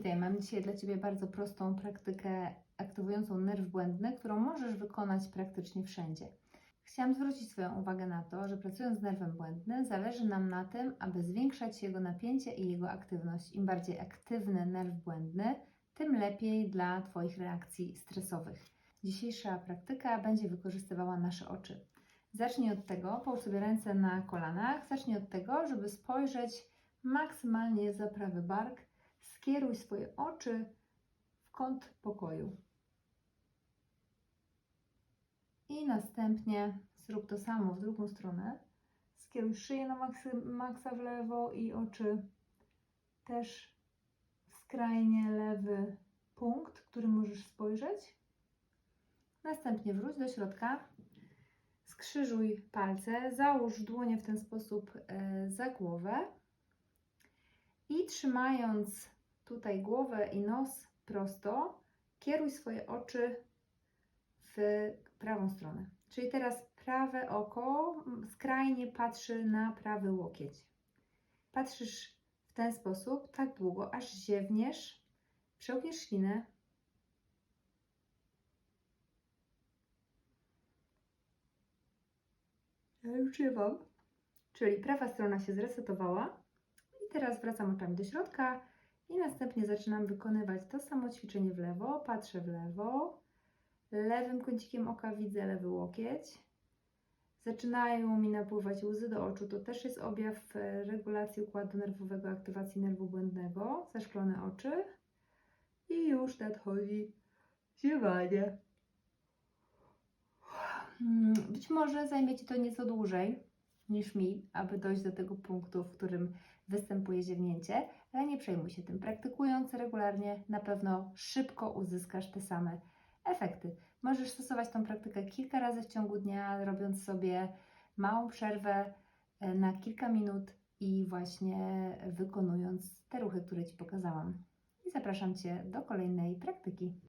Witaj, mam dzisiaj dla Ciebie bardzo prostą praktykę aktywującą nerw błędny, którą możesz wykonać praktycznie wszędzie. Chciałam zwrócić Twoją uwagę na to, że pracując z nerwem błędnym, zależy nam na tym, aby zwiększać jego napięcie i jego aktywność. Im bardziej aktywny nerw błędny, tym lepiej dla Twoich reakcji stresowych. Dzisiejsza praktyka będzie wykorzystywała nasze oczy. Zacznij od tego, połóż sobie ręce na kolanach, zacznij od tego, żeby spojrzeć maksymalnie za prawy bark, skieruj swoje oczy w kąt pokoju. I następnie zrób to samo w drugą stronę. Skieruj szyję na maksy, maksa w lewo i oczy też w skrajnie lewy punkt, który możesz spojrzeć. Następnie wróć do środka, skrzyżuj palce, załóż dłonie w ten sposób e, za głowę i trzymając tutaj głowę i nos prosto, kieruj swoje oczy w prawą stronę. Czyli teraz prawe oko skrajnie patrzy na prawy łokieć. Patrzysz w ten sposób tak długo, aż ziewniesz, przełkniesz ślinę. Ja już. Czyli prawa strona się zresetowała. I teraz wracam oczami do środka i następnie zaczynam wykonywać to samo ćwiczenie w lewo. Patrzę w lewo. Lewym kącikiem oka widzę lewy łokieć. Zaczynają mi napływać łzy do oczu. To też jest objaw e, regulacji układu nerwowego, aktywacji nerwu błędnego. Zaszklone oczy. I już nadchodzi ziewanie. Mm, Być może zajmie Ci to nieco dłużej niż mi, aby dojść do tego punktu, w którym występuje ziewnięcie, ale nie przejmuj się tym. Praktykując regularnie, na pewno szybko uzyskasz te same efekty. Możesz stosować tą praktykę kilka razy w ciągu dnia, robiąc sobie małą przerwę e, na kilka minut i właśnie wykonując te ruchy, które Ci pokazałam. I zapraszam Cię do kolejnej praktyki.